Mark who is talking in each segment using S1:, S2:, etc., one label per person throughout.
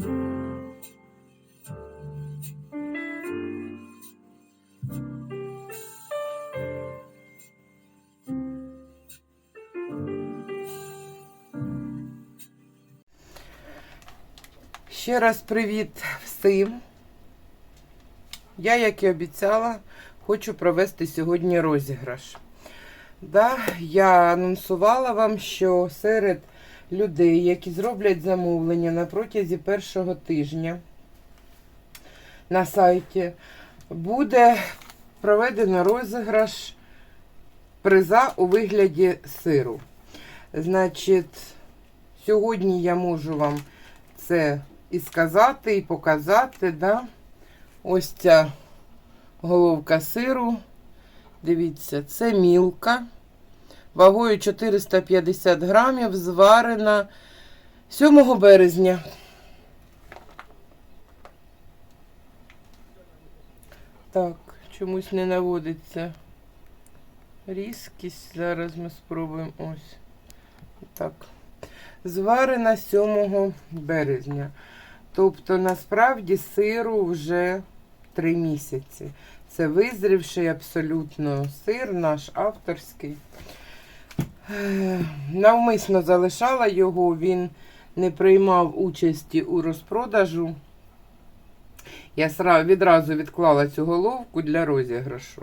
S1: Ще раз привіт всім. Я, як і обіцяла, хочу провести сьогодні розіграш. Да, я анонсувала вам, що серед людей, які зроблять замовлення на протязі першого тижня на сайті, буде проведено розіграш приза у вигляді сиру. Значить, сьогодні я можу вам це і сказати, і показати, да? Ось ця головка сиру. Дивіться, це мілка. Вагою 450 грамів, зварена 7 березня. Так, чомусь не наводиться різкість. Зараз ми спробуємо ось. Так. Зварена 7 березня. Тобто, насправді, сиру вже 3 місяці. Це визрівший абсолютно сир, наш авторський. Навмисно залишала його, він не приймав участі у розпродажу. Я відразу відклала цю головку для розіграшу.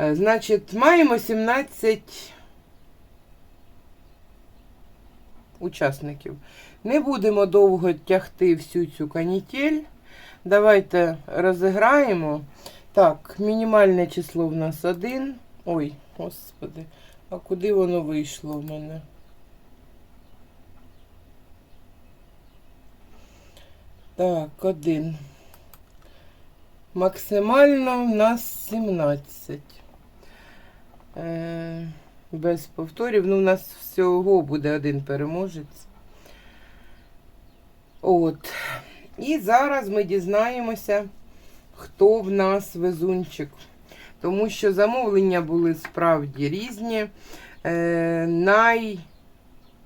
S1: Е, Значить, маємо 17 учасників. Не будемо довго тягти всю цю канітель. Давайте розіграємо. Так, мінімальне число в нас один. Ой, господи, а куди воно вийшло в мене? Так, один. Максимально в нас 17. Е, без повторів. Ну, у нас всього буде один переможець. От. І зараз ми дізнаємося, хто в нас везунчик. Тому що замовлення були справді різні. Е,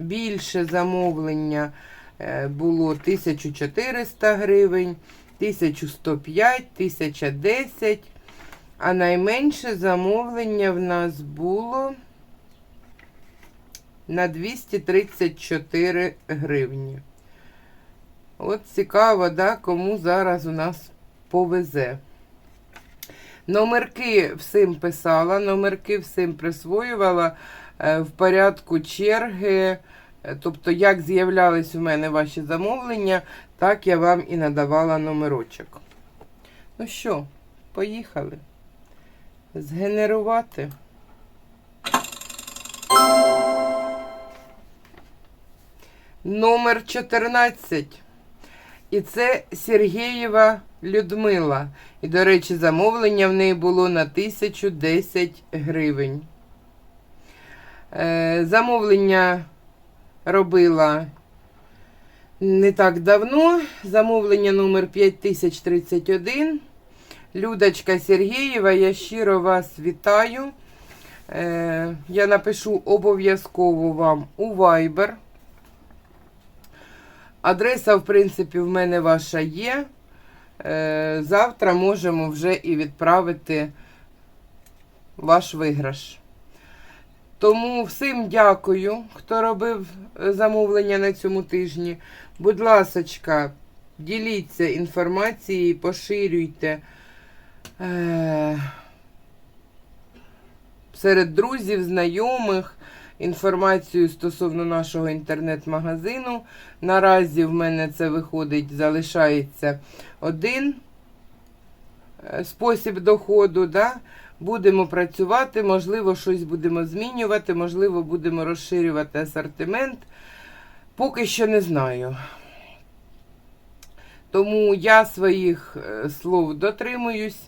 S1: найбільше замовлення е, було 1400 гривень, 1105, 1010. А найменше замовлення в нас було на 234 гривні. От цікаво, да, кому зараз у нас повезе. Номерки всім писала, номерки всім присвоювала е, в порядку черги. Е, Тобто, як з'являлись у мене ваші замовлення, так я вам і надавала номерочок. Ну що, поїхали. Згенерувати. Номер 14. І це Сергієва Людмила. І, до речі, замовлення в неї було на 1010 гривень. Е, замовлення робила не так давно. Замовлення номер 5031. Людочка Сергієва, я щиро вас вітаю. Е, я напишу обов'язково вам у Viber. Адреса, в принципі, в мене ваша є. Е, завтра можемо вже і відправити ваш виграш. Тому всім дякую, хто робив е, замовлення на цьому тижні. Будь ласочка, діліться інформацією, поширюйте е, серед друзів, знайомих інформацію стосовно нашого інтернет-магазину. Наразі в мене це виходить, залишається один е, спосіб доходу. Да? Будемо працювати, можливо, щось будемо змінювати, можливо, будемо розширювати асортимент. Поки що не знаю. Тому я своїх е, слов дотримуюсь.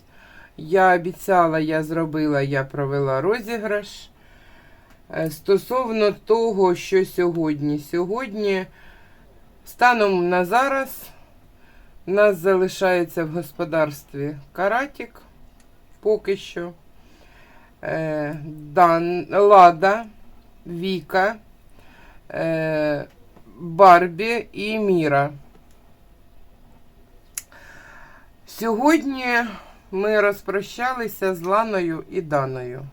S1: Я обіцяла, я зробила, я провела розіграш. Е, Стосовно того, що сьогодні. Сьогодні, станом на зараз, у нас залишається в господарстві каратік поки що. Е, Дан, Лада, Віка, е, Барбі і Міра. Сьогодні ми розпрощалися з Ланою і Даною.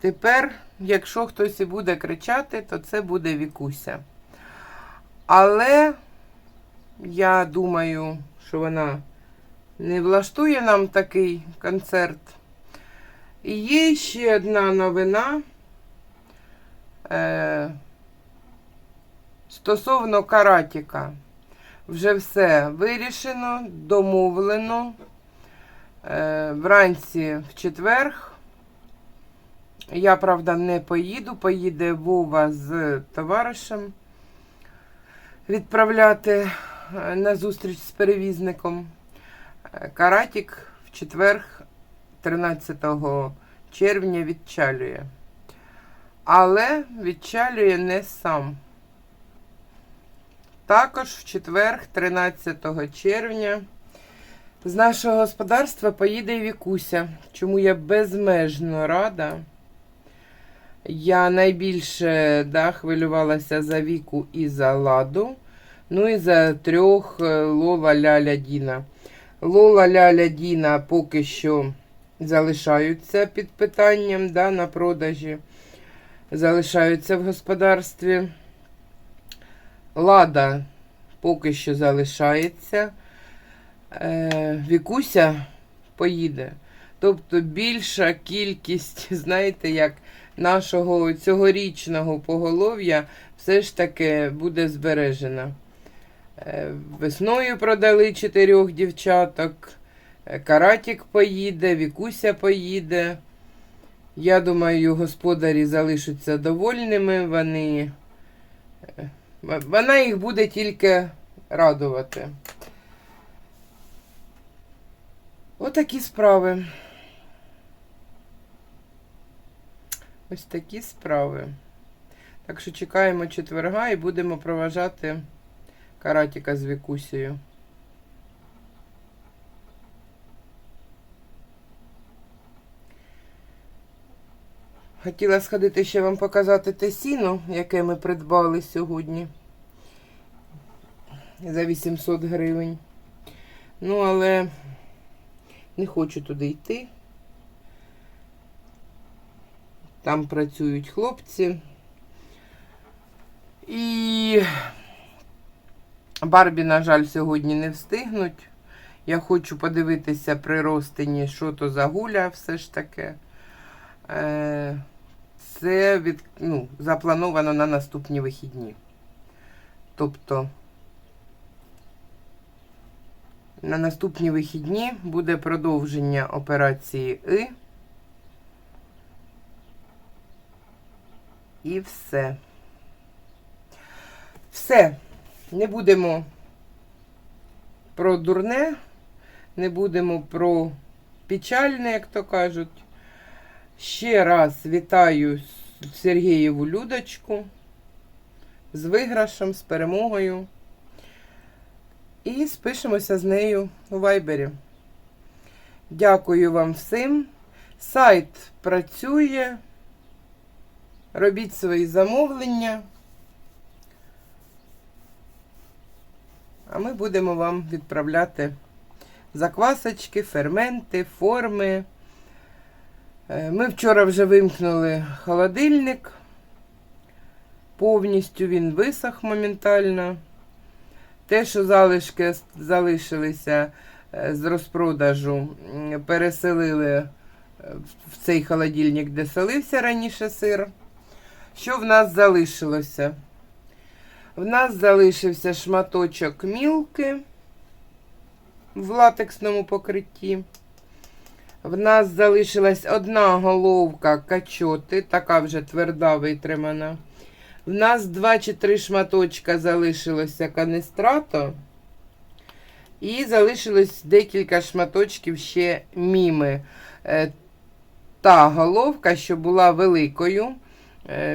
S1: Тепер, якщо хтось і буде кричати, то це буде Вікуся. Але я думаю, що вона не влаштує нам такий концерт. І є ще одна новина е, стосовно каратіка. Вже все вирішено, домовлено. Е, вранці в четверг. Я, правда, не поїду, поїде Вова з товаришем відправляти е, на зустріч з перевізником. Е, Каратік в четверг, 13 червня, відчалює. Але відчалює не сам. Також в четверг, 13 червня, з нашого господарства поїде і Вікуся, чому я безмежно рада. Я найбільше да, хвилювалася за Віку і за Ладу, ну і за трьох е, Лола Ляля Діна. Лола Ляля Діна поки що залишаються під питанням да, на продажі, залишаються в господарстві. Лада поки що залишається. Е, Вікуся поїде. Тобто більша кількість, знаєте, як нашого цьогорічного поголов'я все ж таки буде збережена. Е, Весною продали чотирьох дівчаток. е, Каратік поїде, Вікуся поїде. Я думаю, господарі залишаться довольними. Вони е, вона їх буде тільки радувати. Отакі справи. Ось такі справи. Так що чекаємо четверга і будемо проважати каратіка з Вікусією. Хотіла сходити ще вам показати те сіно, яке ми придбали сьогодні за 800 гривень. Ну, але не хочу туди йти. Там працюють хлопці. І Барбі, на жаль, сьогодні не встигнуть. Я хочу подивитися при розтині, що то за гуля все ж таки. Е, Це від, ну, заплановано на наступні вихідні. Тобто на наступні вихідні буде продовження операції И. І все. Все. Не будемо про дурне, не будемо про печальне, як то кажуть. Ще раз вітаю Сергієву Людочку з виграшем, з перемогою. І спишемося з нею у вайбері. Дякую вам всім. Сайт працює. Робіть свої замовлення. А ми будемо вам відправляти заквасочки, ферменти, форми. Е, Ми вчора вже вимкнули холодильник. Повністю він висох моментально. Те, що залишки залишилися е, з розпродажу, переселили е, в цей холодильник, де солився раніше сир. Що в нас залишилося? В нас залишився шматочок мілки в латексному покритті. В нас залишилась одна головка качоти, така вже тверда витримана. В нас два чи три шматочка залишилося канестрато. І залишилось декілька шматочків ще міми. Е, Та головка, що була великою,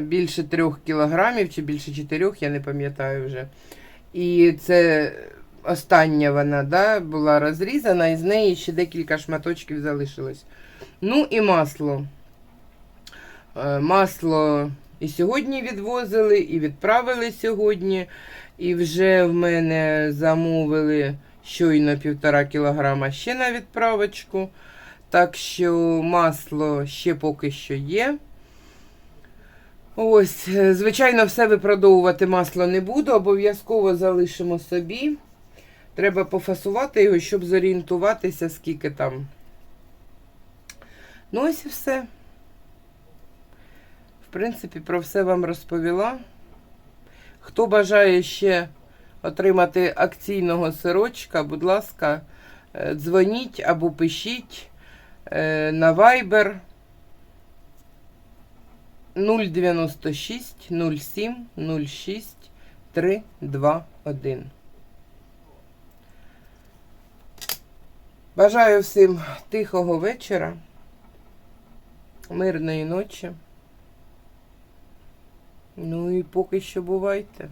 S1: більше трьох кілограмів чи більше чотирьох, я не пам'ятаю вже. І це остання вона да, була розрізана, і з неї ще декілька шматочків залишилось. Ну і масло. Е, Масло і сьогодні відвозили, і відправили сьогодні. І вже в мене замовили щойно півтора кілограма ще на відправочку. Так що масло ще поки що є. Ось, е, звичайно, все випродовувати масло не буду, обов'язково залишимо собі. Треба пофасувати його, щоб зорієнтуватися, скільки там. Ну, ось і все. В принципі, про все вам розповіла. Хто бажає ще отримати акційного сирочка, будь ласка, е, дзвоніть або пишіть е, на Viber 096 07 06 321. Бажаю всім тихого вечора, мирної ночі. Ну і поки що бувайте.